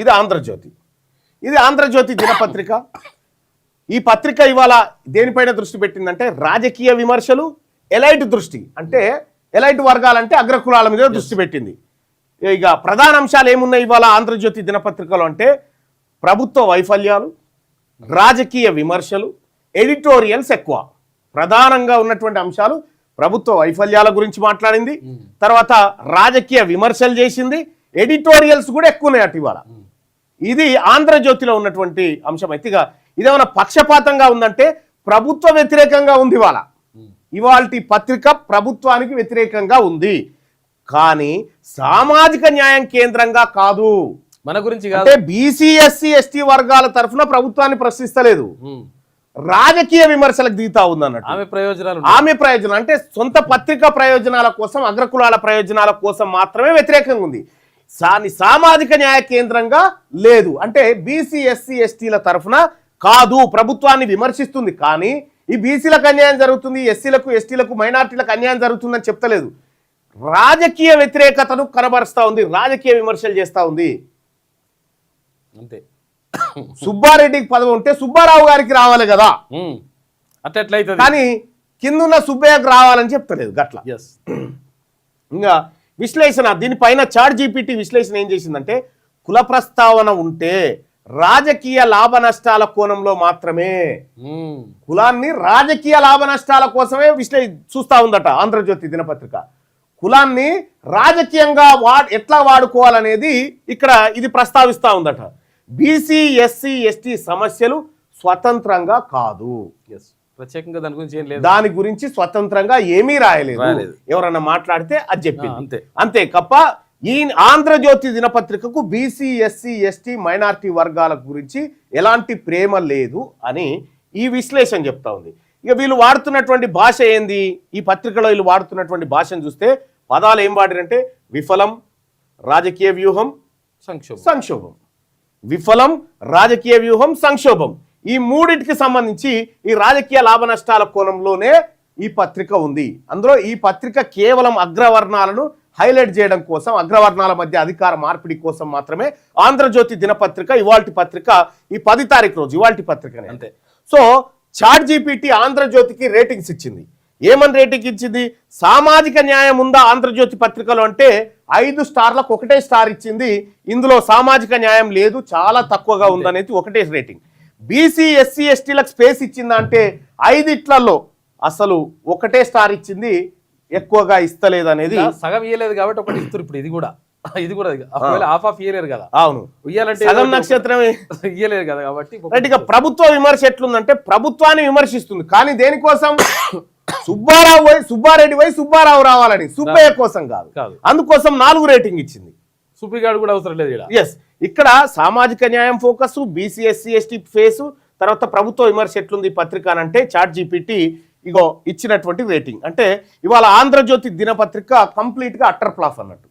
ఇది ఆంధ్రజ్యోతి. ఇది ఆంధ్రజ్యోతి దినపత్రిక. ఈ పత్రిక ఇవాళ దేనిపైన దృష్టి పెట్టిందంటే రాజకీయ విమర్శలు ఎలైట్ దృష్టి. అంటే ఎలైట్ వర్గాలంటే అగ్రకులాల మీద దృష్టి పెట్టింది. ఇక ప్రధాన అంశాలు ఏమున్నాయి ఇవాళ ఆంధ్రజ్యోతి దినపత్రికలో అంటే ప్రభుత్వ వైఫల్యాలు రాజకీయ విమర్శలు ఎడిటోరియల్స్ ఎక్కువ. ప్రధానంగా ఉన్నటువంటి అంశాలు ప్రభుత్వ వైఫల్యాల గురించి మాట్లాడింది. తర్వాత రాజకీయ విమర్శలు చేసింది. ఎడిటోరియల్స్ కూడా ఎక్కువ ఉన్నాయి అటు ఇవాళ ఇది ఆంధ్రజ్యోతిలో ఉన్నటువంటి అంశం. అయితే ఇక ఇదేమైనా పక్షపాతంగా ఉందంటే ప్రభుత్వ వ్యతిరేకంగా ఉంది ఇవాళ. ఇవాళ పత్రిక ప్రభుత్వానికి వ్యతిరేకంగా ఉంది. కానీ సామాజిక న్యాయం కేంద్రంగా కాదు. మన గురించి అంటే బీసీ ఎస్సీ ఎస్టీ వర్గాల తరఫున ప్రభుత్వాన్ని ప్రశ్నిస్తలేదు. రాజకీయ విమర్శలకు దిగుతా ఉంది అన్నట్టు ఆమె ప్రయోజనాలు. ఆమె ప్రయోజనం అంటే సొంత పత్రిక ప్రయోజనాల కోసం అగ్రకులాల ప్రయోజనాల కోసం మాత్రమే వ్యతిరేకంగా ఉంది. సాని సామాజిక న్యాయ కేంద్రంగా లేదు. అంటే బీసీ ఎస్సీ ఎస్టీల తరఫున కాదు. ప్రభుత్వాన్ని విమర్శిస్తుంది. కానీ ఈ బీసీలకు అన్యాయం జరుగుతుంది ఎస్సీలకు ఎస్టీలకు మైనార్టీలకు అన్యాయం జరుగుతుందని చెప్తలేదు. రాజకీయ వ్యతిరేకతను కనబరుస్తా ఉంది రాజకీయ విమర్శలు చేస్తా ఉంది. అంతే. సుబ్బారెడ్డికి పదవి ఉంటే సుబ్బారావు గారికి రావాలి కదా. అట్లా ఎట్లయితుంది కానీ కిందున్న సుబ్బయ్యకు రావాలని చెప్తలేదు గట్ల. ఇంకా విశ్లేషణ దీనిపైన చాట్ జీపీటీ విశ్లేషణ ఏం చేసిందంటే కుల ప్రస్తావన ఉంటే రాజకీయ లాభ నష్టాల కోణంలో మాత్రమే కులాన్ని రాజకీయ లాభ నష్టాల కోసమే విశ్లే చూస్తా ఉందట ఆంధ్రజ్యోతి దినపత్రిక. కులాన్ని రాజకీయంగా వా ఎట్లా వాడుకోవాలనేది ఇక్కడ ఇది ప్రస్తావిస్తా ఉందట. బీసీ ఎస్సీ ఎస్టీ సమస్యలు స్వతంత్రంగా కాదు. ఎస్ ప్రత్యేకంగా దాని గురించి ఏం లేదు. దాని గురించి స్వతంత్రంగా ఏమీ రాయలేదు. ఎవరన్నా మాట్లాడితే అది చెప్పింది. అంతే. అంతే కప్ప ఈ ఆంధ్రజ్యోతి దినపత్రికకు బీసీ ఎస్సీ ఎస్టీ మైనారిటీ వర్గాల గురించి ఎలాంటి ప్రేమ లేదు అని ఈ విశ్లేషణ చెప్తా ఉంది. ఇక వీళ్ళు వాడుతున్నటువంటి భాష ఏంది? ఈ పత్రికలో వీళ్ళు వాడుతున్నటువంటి భాషను చూస్తే పదాలు ఏం వాడిరంటే విఫలం రాజకీయ వ్యూహం సంక్షోభం. సంక్షోభం. విఫలం రాజకీయ వ్యూహం సంక్షోభం. ఈ మూడింటికి సంబంధించి ఈ రాజకీయ లాభ నష్టాల కోణంలోనే ఈ పత్రిక ఉంది. అందులో ఈ పత్రిక కేవలం అగ్రవర్ణాలను హైలైట్ చేయడం కోసం అగ్రవర్ణాల మధ్య అధికార మార్పిడి కోసం మాత్రమే ఆంధ్రజ్యోతి దినపత్రిక ఇవాల్టి పత్రిక ఈ పది తారీఖు రోజు ఇవాల్టి పత్రికనే. అంతే. సో చాట్ జీపీటీ ఆంధ్రజ్యోతికి రేటింగ్స్ ఇచ్చింది. ఏమని రేటింగ్ ఇచ్చింది? సామాజిక న్యాయం ఉందా ఆంధ్రజ్యోతి పత్రికలో అంటే ఐదు స్టార్లకు ఒకటే స్టార్ ఇచ్చింది. ఇందులో సామాజిక న్యాయం లేదు చాలా తక్కువగా ఉందనేది ఒకటే రేటింగ్. బీసీ ఎస్సీ ఎస్టీలకు స్పేస్ ఇచ్చిందా అంటే ఐదిట్లలో అసలు ఒకటే స్టార్ ఇచ్చింది ఎక్కువగా ఇస్తలేదు అనేది సగం ఇయ్యలేదు కాబట్టి ఒకటి ఇస్తారు ఇప్పుడు ఇది కూడా. ఇది కూడా హాఫ్ ఆఫ్ ఇయ్యలేరు కదా. అవును. ఇయ్యాలంటే సగం నక్షత్రమే. ఇయ్యలేరు కదా కాబట్టి రైట్ ఇక ప్రభుత్వ విమర్శ ఎట్లుందంటే ప్రభుత్వాన్ని విమర్శిస్తుంది. కానీ దేనికోసం? సుబ్బారావు సుబ్బారెడ్డి పోయి సుబ్బారావు రావాలని. సుబ్బయ్య కోసం కాదు. కాదు. అందుకోసం నాలుగు రేటింగ్ ఇచ్చింది. సుప్రీం కూడా అవసరం లేదు ఇక్కడ. ఎస్ ఇక్కడ సామాజిక న్యాయం focus BC SC ST face తర్వాత ప్రభుత్వ విమర్శ ఎట్లుంది పత్రిక అని అంటే చాట్ జీపీటీ ఇగో ఇచ్చినటువంటి రేటింగ్ అంటే ఇవాళ ఆంధ్రజ్యోతి దినపత్రిక కంప్లీట్గా అట్టర్ ఫ్లాఫ్ అన్నట్టు.